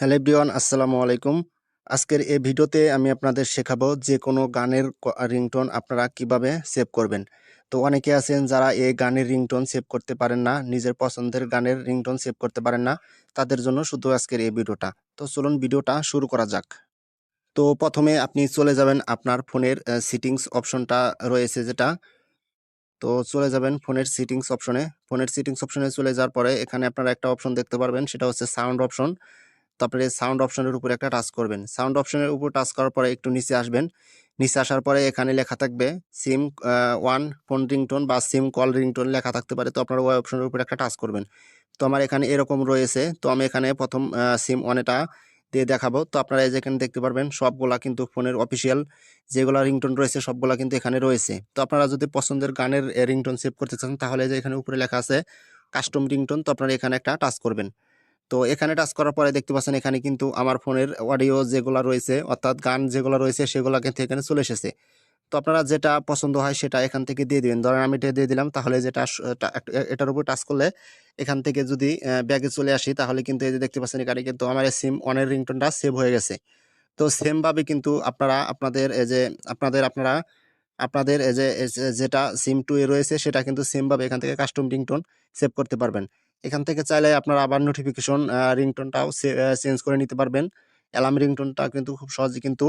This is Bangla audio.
হ্যালো এভরিওয়ান, আসসালামু আলাইকুম। আজকের এই ভিডিওতে আমি আপনাদের শেখাবো যে কোনো গানের রিংটোন আপনারা কীভাবে সেভ করবেন। তো অনেকে আছেন যারা এই গানের রিংটোন সেভ করতে পারেন না, নিজের পছন্দের গানের রিংটোন সেভ করতে পারেন না, তাদের জন্য শুধু আজকের এই ভিডিওটা। তো চলুন ভিডিওটা শুরু করা যাক। তো প্রথমে আপনি চলে যাবেন আপনার ফোনের সিটিংস অপশনটা রয়েছে যেটা। তো চলে যাবেন ফোনের সিটিংস অপশনে। ফোনের সিটিংস অপশনে চলে যাওয়ার পরে এখানে আপনারা একটা অপশন দেখতে পারবেন, সেটা হচ্ছে সাউন্ড অপশন। তারপরে সাউন্ড অপশনের উপর একটা টাচ করবেন। সাউন্ড অপশনের উপর টাচ করার পরে একটু নিচে আসবেন। নিচে আসার পরে এখানে লেখা থাকবে সিম ওয়ান ফোন রিংটোন বা সিম কল রিংটোন লেখা থাকতে পারে। তো আপনারা ওই অপশনের উপর একটা টাচ করবেন। তো আমার এখানে এরকম রয়েছে। তো আমি এখানে প্রথম সিম ওয়ানেটা দিয়ে দেখাবো। তো আপনারা এই যে এখানে দেখতে পারবেন সবগুলা কিন্তু ফোনের অফিসিয়াল যেগুলো রিংটোন রয়েছে সবগুলা কিন্তু এখানে রয়েছে। তো আপনারা যদি পছন্দের গানের রিংটোন সেভ করতে চান তাহলে যে এখানে উপরে লেখা আছে কাস্টম রিংটোন তো আপনারা এখানে একটা টাচ করবেন। তো এখানে টাচ করার পরে দেখতে পাচ্ছেন এখানে কিন্তু আমার ফোনের অডিও যেগুলো রয়েছে, অর্থাৎ গান যেগুলো রয়েছে সেগুলো কিন্তু এখানে চলে এসেছে। তো আপনারা যেটা পছন্দ হয় সেটা এখান থেকে দিয়ে দিবেন। ধরেন আমি এটা দিয়ে দিলাম, তাহলে যেটা এটার উপর টাচ করলে এখান থেকে যদি ব্যাগে চলে আসি, তাহলে কিন্তু এই যে দেখতে পাচ্ছেন এখানে কিন্তু আমার এই সিম অনের রিংটোনটা সেভ হয়ে গেছে। তো সেমভাবে কিন্তু আপনারা, আপনাদের এই যে, আপনাদের, আপনারা, আপনাদের এই যে যেটা সিম টু এ রয়েছে সেটা কিন্তু সেমভাবে এখান থেকে কাস্টম রিংটোন সেভ করতে পারবেন। এখান থেকে চাইলে আপনারা আবার নোটিফিকেশন রিংটোনটাও চেঞ্জ করে নিতে পারবেন। অ্যালার্ম রিংটোনটা কিন্তু খুব সহজে কিন্তু